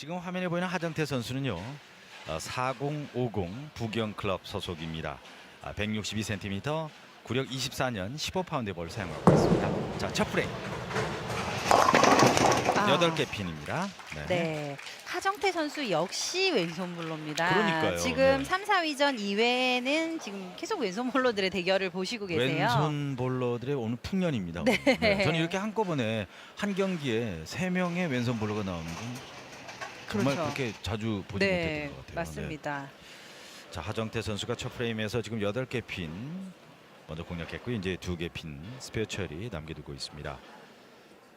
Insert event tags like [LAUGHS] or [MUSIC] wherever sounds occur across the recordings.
지금 화면에 보이는 하정태 선수는요. 어, 4050 부경 클럽 소속입니다. 아, 162cm, 구력 24년 15파운드의 볼을 사용하고 있습니다. 자, 첫 프레임 아, 여덟 개 핀입니다. 네. 네. 하정태 선수 역시 왼손 볼로입니다. 그러니까요. 지금 네. 3, 4위전 이외에는 지금 계속 왼손 볼로들의 대결을 보시고 계세요. 왼손 볼러들의 오늘 풍년입니다. 네. 네, 저는 이렇게 한꺼번에 한 경기에 세 명의 왼손 볼러가 나오는 건 정말 그렇죠. 그렇게 자주 보지 네, 못했던 것 같아요. 맞습니다. 네. 자 하정태 선수가 첫 프레임에서 지금 8개 핀 먼저 공략했고 이제 두개핀 스페어 처리 남겨두고 있습니다.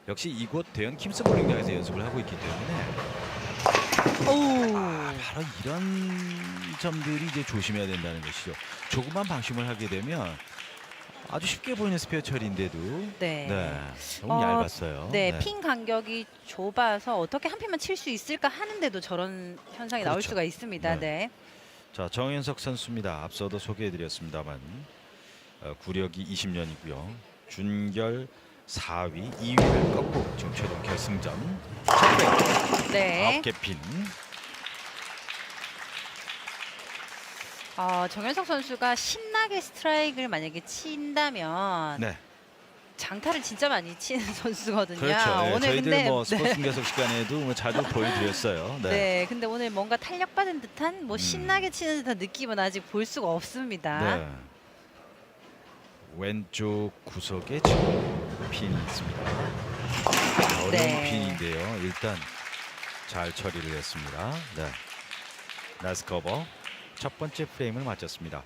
역시 이곳 대현 킴스 볼링장에서 연습을 하고 있기 때문에 오. 아, 바로 이런 점들이 이제 조심해야 된다는 것이죠. 조금만 방심을 하게 되면 아주 쉽게 보이는 스페어 처리인데도 네. 네, 너무 어, 얇았어요. 네, 핀 간격이 좁아서 어떻게 한 핀만 칠 수 있을까 하는데도 저런 현상이 나올 그렇죠. 수가 있습니다. 네. 네. 자 정현석 선수입니다. 앞서도 소개해드렸습니다만 어, 구력이 20년이고요. 준결 4위, 2위를 꺾고 지금 최종 결승전 네. 9개 핀. 어, 정현석 선수가 신나게 스트라이크를 만약에 친다면 네, 장타를 진짜 많이 치는 [LAUGHS] 선수거든요. 그렇죠. 네, 오늘 저희들 근데 뭐 [LAUGHS] 스포츠 계속 시간에도 뭐 자주 보여드렸어요. 네. 네. 근데 오늘 뭔가 탄력받은 듯한 뭐 음. 신나게 치는 듯한 느낌은 아직 볼 수가 없습니다. 네. 왼쪽 구석에 지금 핀이 있습니다. 어려운 네. 핀인데요. 일단 잘 처리를 했습니다. 네. 나이스 커버. 첫 번째 프레임을 마쳤습니다.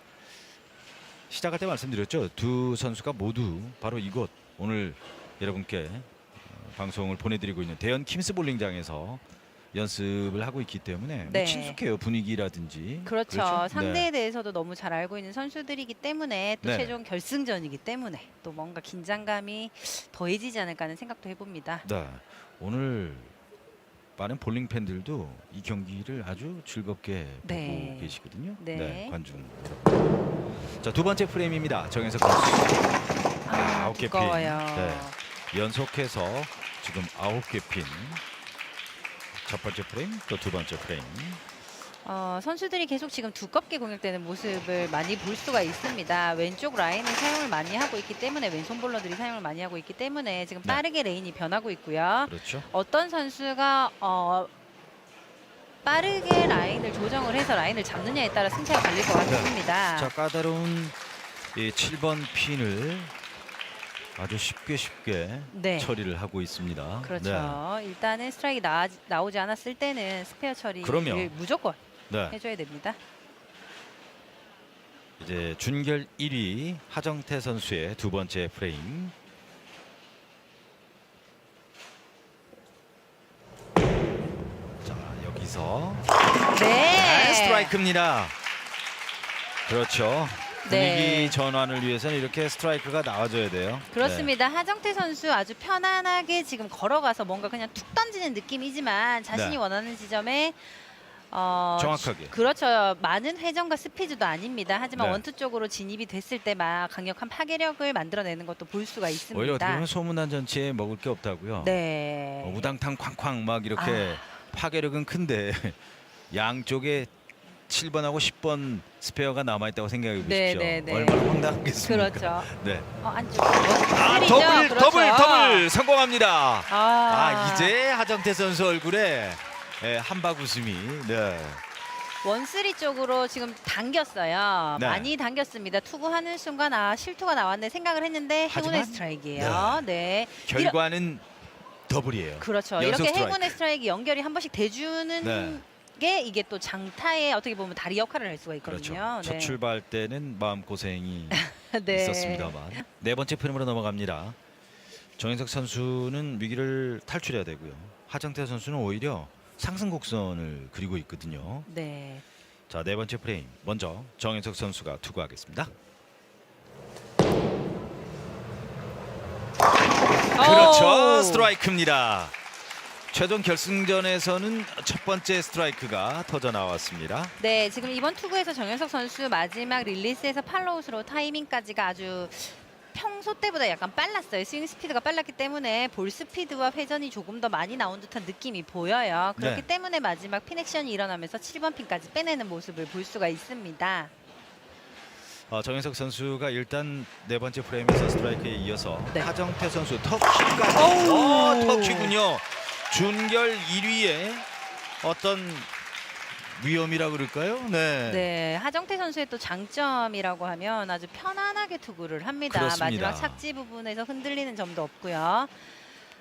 시작할 때 말씀드렸죠. 두 선수가 모두 바로 이곳 오늘 여러분께 어, 방송을 보내드리고 있는 대현 킴스 볼링장에서 연습을 하고 있기 때문에 뭐 네. 친숙해요 분위기라든지 그렇죠. 상대에 네. 대해서도 너무 잘 알고 있는 선수들이기 때문에 또 네. 최종 결승전이기 때문에 또 뭔가 긴장감이 더해지지 않을까 하는 생각도 해봅니다. 네. 오늘 많은 볼링 팬들도 이 경기를 아주 즐겁게 네. 보고 계시거든요. 네. 관중 여러분. 자, 두 번째 프레임입니다. 정현석 선수. 아, 아홉 개 핀. 두꺼워요. 네. 연속해서 지금 아홉 개 핀. 첫 번째 프레임, 또 두 번째 프레임. 어, 선수들이 계속 지금 두껍게 공격되는 모습을 많이 볼 수가 있습니다. 왼쪽 라인을 사용을 많이 하고 있기 때문에 왼손 볼러들이 사용을 많이 하고 있기 때문에 지금 네. 빠르게 레인이 변하고 있고요. 그렇죠. 어떤 선수가 어, 빠르게 라인을 조정을 해서 라인을 잡느냐에 따라 승차가 갈릴 것 같습니다. 네. 자, 까다로운 이 7번 핀을 아주 쉽게 쉽게 네. 처리를 하고 있습니다. 그렇죠. 일단은 스트라이크 나, 나오지 않았을 때는 스페어 처리를 그럼요. 무조건 네. 네. 해줘야 됩니다. 이제 준결 1위 하정태 선수의 두 번째 프레임. 자 여기서 네, 스트라이크입니다. 그렇죠. 분위기 네. 전환을 위해서는 이렇게 스트라이크가 나와줘야 돼요. 그렇습니다. 하정태 선수 아주 편안하게 지금 걸어가서 뭔가 그냥 툭 던지는 느낌이지만 자신이 네. 원하는 지점에 어, 정확하게. 주- 그렇죠. 많은 회전과 스피드도 아닙니다. 하지만 네. 원투 쪽으로 진입이 됐을 때 막 강력한 파괴력을 만들어내는 것도 볼 수가 네. 있습니다. 오히려 어떻게 보면 소문난 전치에 먹을 게 없다고요. 네. 어, 우당탕 쾅쾅 막 이렇게 아. 파괴력은 큰데 [LAUGHS] 양쪽에 7번하고 10번 스페어가 남아 있다고 생각해 보십시오. 네, 네, 네. 얼마나 황당하겠습니까? 그렇죠. 네. 어, 안쪽. 아? 더블 그렇죠. 더블 더블 성공합니다. 아, 아, 이제 하정태 선수 얼굴에 예, 한박 웃음이 네. 원쓰리 쪽으로 지금 당겼어요. 네. 많이 당겼습니다. 투구하는 순간 아 실투가 나왔네 생각을 했는데 행운의 하지만- 스트라이크예요. 네. 결과는 더블이에요. 그렇죠. 연속 이렇게 스트라이크. 행운의 스트라이크 연결이 한 번씩 돼주는 네. 게 이게 또 장타에 어떻게 보면 다리 역할을 할 수가 그렇죠. 있거든요. 첫 출발 때는 마음 고생이 [LAUGHS] 네. 있었습니다만 네 번째 프레임으로 넘어갑니다. 정현석 선수는 위기를 탈출해야 되고요. 하정태 선수는 오히려 상승 곡선을 그리고 있거든요. 네. 자, 네 번째 프레임. 먼저 정현석 선수가 투구하겠습니다. 그렇죠. 오! 스트라이크입니다. 최종 결승전에서는 첫 번째 스트라이크가 터져 나왔습니다. 네, 지금 이번 투구에서 정현석 선수 마지막 릴리스에서 팔로우스로 타이밍까지가 아주 평소 때보다 약간 빨랐어요. 스윙 스피드가 빨랐기 때문에 볼 스피드와 회전이 조금 더 많이 나온 듯한 느낌이 보여요. 그렇기 네. 때문에 마지막 핀 액션이 일어나면서 7번 핀까지 빼내는 모습을 볼 수가 있습니다. 어, 정현석 선수가 일단 네 번째 프레임에서 스트라이크에 이어서 네. 하정태 선수 터키까지. 오우. 어, 터키군요. 준결 1위에 어떤 위험이라 그럴까요? 네. 네, 하정태 선수의 또 장점이라고 하면 아주 편안하게 투구를 합니다. 그렇습니다. 마지막 착지 부분에서 흔들리는 점도 없고요.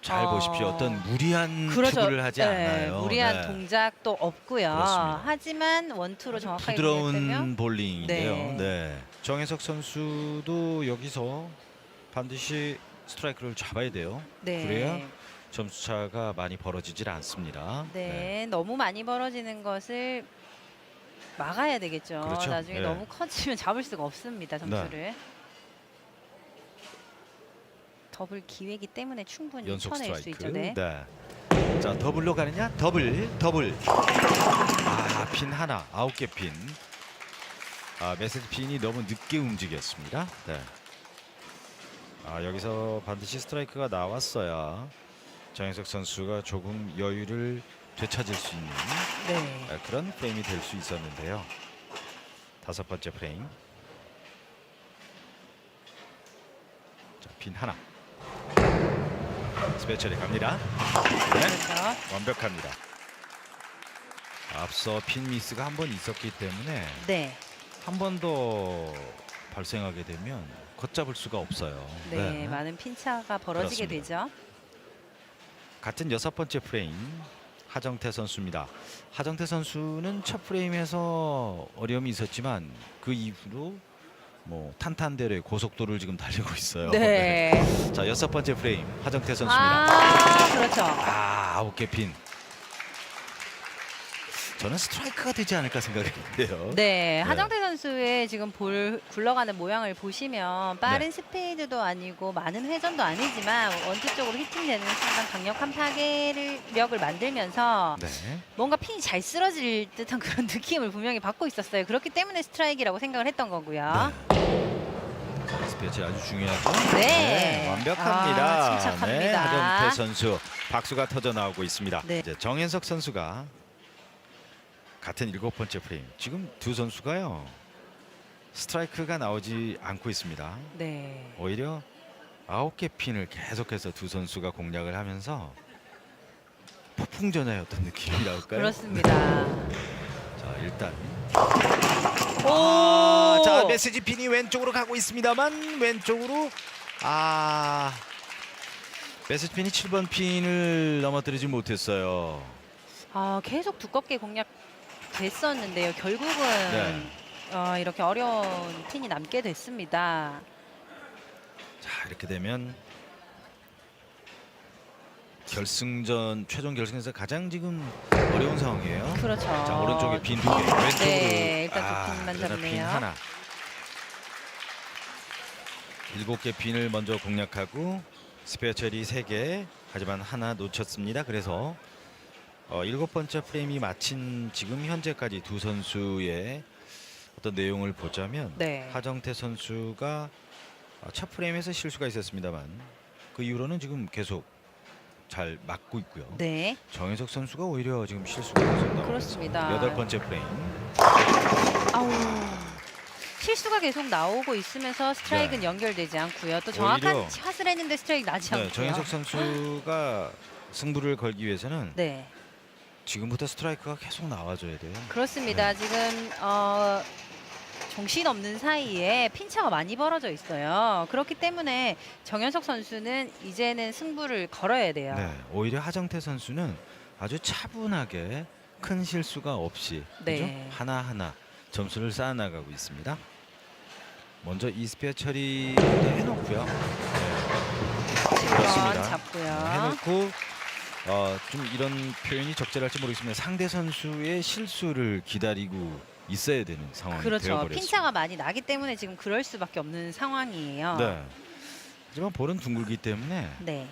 잘 어. 보십시오. 어떤 무리한 그렇죠. 투구를 하지 네, 않아요. 무리한 네. 동작도 없고요. 그렇습니다. 하지만 원투로 정확하게 부드러운 볼링인데요. 네. 네. 정혜석 선수도 여기서 반드시 스트라이크를 잡아야 돼요. 네. 그래야 점수 차가 많이 벌어지질 않습니다. 네, 너무 많이 벌어지는 것을 막아야 되겠죠. 그렇죠. 나중에 네. 너무 커지면 잡을 수가 없습니다. 점수를. 더블 기회이기 때문에 충분히 연속 쳐낼 수 스트라이크. 있죠. 네. 네. 자 더블로 가느냐? 더블, 더블. 아, 핀 하나, 아홉 개 핀. 아, 메시지 핀이 너무 늦게 움직였습니다. 네. 아, 여기서 반드시 스트라이크가 나왔어야 정혜석 선수가 조금 여유를 되찾을 수 있는 네. 아, 그런 프레임이 될 수 있었는데요. 다섯 번째 프레임. 자, 핀 하나. 스페셜이 갑니다. 네, 그렇죠. 완벽합니다. 앞서 핀 미스가 한 번 있었기 때문에 네. 한 번 더 발생하게 되면 걷잡을 수가 없어요. 네, 많은 핀차가 벌어지게 그렇습니다. 되죠. 같은 여섯 번째 프레임 하정태 선수입니다. 하정태 선수는 첫 프레임에서 어려움이 있었지만 그 이후로 뭐 탄탄대로의 고속도로를 지금 달리고 있어요. 네. 네. [LAUGHS] 자 여섯 번째 프레임 하정태 선수입니다. 아, 그렇죠. 아 아홉 개 핀. 저는 스트라이크가 되지 않을까 생각했는데요. [LAUGHS] 네, 하정태 선수의 지금 볼 굴러가는 모양을 보시면 빠른 네. 스피드도 아니고 많은 회전도 아니지만 원투 쪽으로 히팅되는 순간 강력한 파괴력을 만들면서 네. 뭔가 핀이 잘 쓰러질 듯한 [LAUGHS] 그런 느낌을 분명히 받고 있었어요. 그렇기 때문에 스트라이크라고 생각을 했던 거고요. 네. 스피치 아주 중요하죠. 네. 완벽합니다. 아, 침착합니다. 네, 하정태 선수 박수가 터져 나오고 있습니다. 네. 이제 정현석 선수가 같은 일곱 번째 프레임. 지금 두 선수가요 스트라이크가 나오지 않고 있습니다. 네. 오히려 아홉 개 핀을 계속해서 두 선수가 공략을 하면서 폭풍전야였던 느낌이랄까요? 그렇습니다. [LAUGHS] 자 일단 오! 아, 자 메시지 핀이 왼쪽으로 가고 있습니다만 왼쪽으로 아 메시지 핀이 7번 핀을 넘어뜨리지 못했어요. 아, 계속 두껍게 공략 됐었는데요. 결국은 네. 어, 이렇게 어려운 핀이 남게 됐습니다. 자 이렇게 되면 결승전 최종 결승에서 가장 지금 어려운 상황이에요. 그렇죠. 자 오른쪽에 빈 두 개, 왼쪽으로 네, 일단 두 아, 핀만 그래서 빈 잡네요. 하나. 일곱 개 빈을 먼저 공략하고 스페셜이 세 개, 하지만 하나 놓쳤습니다. 그래서 어, 일곱 번째 프레임이 마친 지금 현재까지 두 선수의 어떤 내용을 보자면 네. 하정태 선수가 어, 첫 프레임에서 실수가 있었습니다만 그 이후로는 지금 계속 잘 맞고 있고요. 네. 정혜석 선수가 오히려 지금 실수가 계속 그렇습니다. 여덟 번째 프레임. 아우. 실수가 계속 나오고 있으면서 스트라이크는 연결되지 않고요. 또 정확한 네. 샷을 했는데 스트라이크 나지 네, 않고요. 정혜석 선수가 승부를 걸기 위해서는 네. 지금부터 스트라이크가 계속 나와줘야 돼요. 그렇습니다. 네. 지금 어, 정신 없는 사이에 핀차가 많이 벌어져 있어요. 그렇기 때문에 정현석 선수는 이제는 승부를 걸어야 돼요. 네, 오히려 하정태 선수는 아주 차분하게 큰 실수가 없이 네. 그죠? 하나하나 점수를 쌓아나가고 있습니다. 먼저 이스페어 처리도 해놓고요. 네, 그렇습니다. 잡고요. 해놓고 어, 좀 이런 표현이 적절할지 모르겠습니다. 상대 선수의 실수를 기다리고 있어야 되는 상황이 그렇죠. 되어버렸습니다. 핀차가 많이 나기 때문에 지금 그럴 수밖에 없는 상황이에요. 네. 하지만 볼은 둥글기 때문에 네.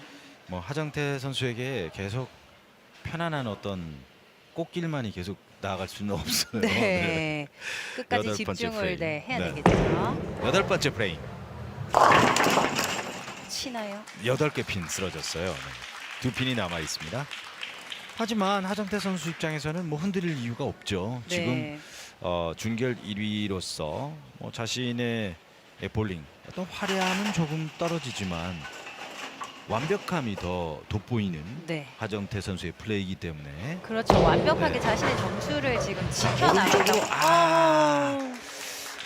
뭐 하정태 선수에게 계속 편안한 어떤 꽃길만이 계속 나아갈 수는 없어요. 네. 끝까지 여덟 번째 집중을 프레임. 네, 해야 네. 되겠죠. 여덟 번째 프레임. 치나요? 여덟 개 핀 쓰러졌어요. 네. 두 핀이 남아 있습니다. 하지만 하정태 선수 입장에서는 뭐 흔들릴 이유가 없죠. 지금 네. 어, 준결 1위로서 뭐 자신의 볼링 어떤 화려함은 조금 떨어지지만 완벽함이 더 돋보이는 네. 하정태 선수의 플레이이기 때문에 그렇죠. 완벽하게 네. 자신의 점수를 지금 지켜나가고. 오른쪽으로, 아.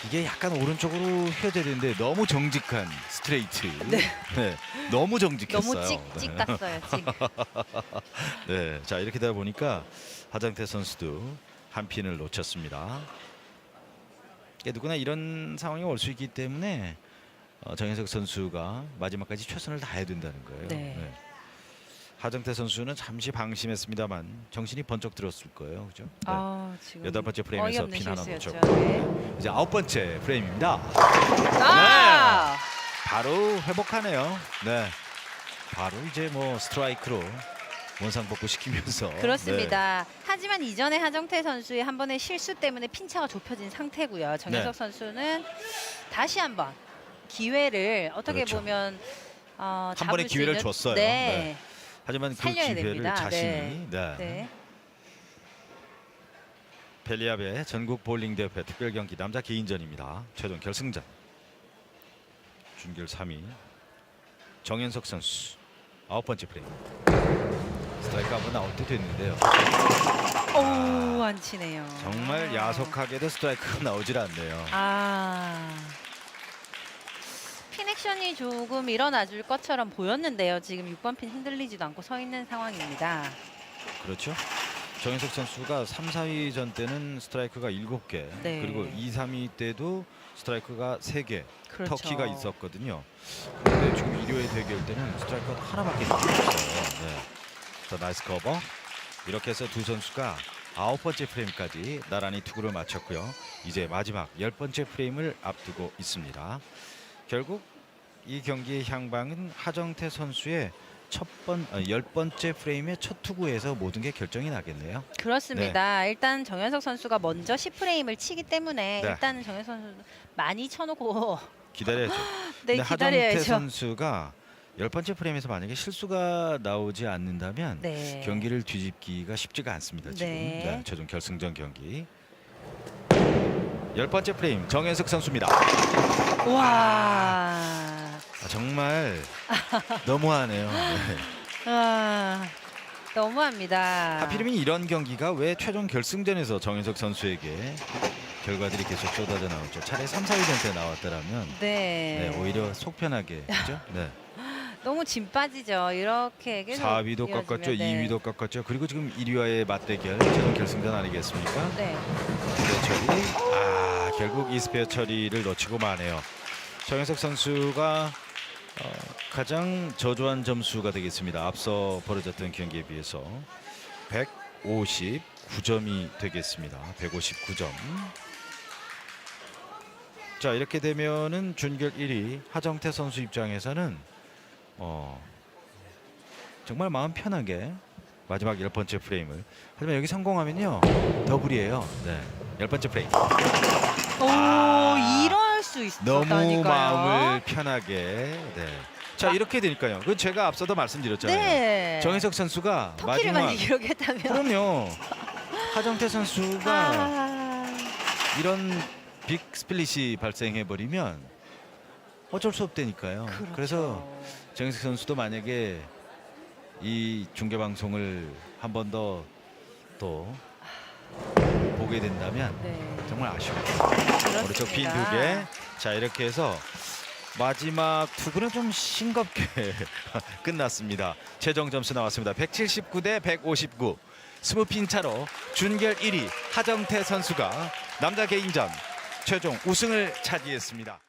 어. 이게 약간 오른쪽으로 휘어져야 되는데 너무 정직한 스트레이트. 네. 네, 너무 정직했어요. 너무 찍찍 갔어요. 찍. [LAUGHS] 네, 자 이렇게 되다 보니까 하정태 선수도 한 핀을 놓쳤습니다. 이게 누구나 이런 상황이 올 수 있기 때문에 어, 정현석 선수가 마지막까지 최선을 다해야 된다는 거예요. 네. 하정태 선수는 잠시 방심했습니다만 정신이 번쩍 들었을 거예요, 그죠? 네. 아, 지금 여덟 번째 프레임에서 어이없는 실수였죠. 놓쳤고 네. 이제 아홉 번째 프레임입니다. 아! 바로 회복하네요. 네, 바로 이제 뭐 스트라이크로 원상복구 시키면서 [LAUGHS] 그렇습니다. 하지만 이전에 하정태 선수의 한 번의 실수 때문에 핀차가 좁혀진 상태고요. 정현석 네. 선수는 다시 한번 기회를 어떻게 그렇죠. 보면 어, 한 잡을 번의 수 기회를 있는- 줬어요. 네. 네. 하지만 그 살려야 기회를 됩니다. 자신이 네. 네. 펠리압의 전국 볼링 대회 특별 경기 남자 개인전입니다. 최종 결승전. 준결 3위 정현석 선수 아홉 번째 프레임. 스트라이크 한번 나올 때 됐는데요. 오, 안 치네요. 정말 아. 야속하게도 스트라이크가 나오질 않네요. 아. 핀 액션이 조금 일어나 줄 것처럼 보였는데요. 지금 6번 핀 흔들리지도 않고 서 있는 상황입니다. 그렇죠. 정현석 선수가 3, 4위 전 때는 스트라이크가 7개 네. 그리고 2, 3위 때도 스트라이크가 3개 그렇죠. 터키가 있었거든요. 그런데 지금 일요일 대결 때는 스트라이크가 하나밖에 없어요. 네. 자, 나이스 커버. 이렇게 해서 두 선수가 아홉 번째 프레임까지 나란히 투구를 마쳤고요. 이제 마지막 열 번째 프레임을 앞두고 있습니다. 결국 이 경기의 향방은 하정태 선수의 첫번 어, 열 번째 프레임의 첫 투구에서 모든 게 결정이 나겠네요. 그렇습니다. 일단 정현석 선수가 먼저 10프레임을 치기 때문에 네. 일단은 정현석 선수 많이 쳐놓고 [LAUGHS] 기다려야죠. 네 근데 하정태 기다려야죠. 선수가 열 번째 프레임에서 만약에 실수가 나오지 않는다면 네. 경기를 뒤집기가 쉽지가 않습니다. 지금 네. 네, 최종 결승전 경기. 열 번째 프레임 정현석 선수입니다. 와. 아, 정말 너무하네요. [LAUGHS] 네. 아. 너무합니다. 하필이면 이런 경기가 왜 최종 결승전에서 정현석 선수에게 결과들이 계속 쏟아져 나오죠. 차라리 3, 4위전 때 나왔더라면 네. 네, 오히려 속 편하게 그죠? 네. [LAUGHS] 너무 짐 빠지죠. 이렇게 계속 4위도 이어지면, 꺾었죠. 네. 2위도 꺾었죠. 그리고 지금 1위와의 맞대결 최종 결승전 아니겠습니까? 네. 스페어 처리. 아 결국 이 스페어 처리를 놓치고 마네요. 정현석 선수가 어, 가장 저조한 점수가 되겠습니다. 앞서 벌어졌던 경기에 비해서 159점이 되겠습니다. 159점. 자 이렇게 되면은 준결 1위 하정태 선수 입장에서는 어, 정말 마음 편하게 마지막 열 번째 프레임을 하지만 여기 성공하면요 더블이에요. 네, 열 번째 프레임. 오, 아. 수 있었다니까요. 너무 마음을 편하게. 네. 자 이렇게 되니까요. 그 제가 앞서도 말씀드렸잖아요. 네. 정혜석 선수가 터키를 마지막 만약 이렇게 했다면 그럼요. [LAUGHS] 하정태 선수가 아, 이런 빅 스플릿이 발생해 버리면 어쩔 수 없다니까요. 그렇죠. 래서 정혜석 선수도 만약에 이 중계 방송을 한 번 더 또 보게 된다면 네. 정말. 그렇습니다. 오른쪽 핀두 개. 자 이렇게 해서 마지막 투구는 좀 싱겁게 [LAUGHS] 끝났습니다. 최종 점수 나왔습니다. 179 대 159. 스무 핀 차로 준결 1위 하정태 선수가 남자 개인전 최종 우승을 차지했습니다.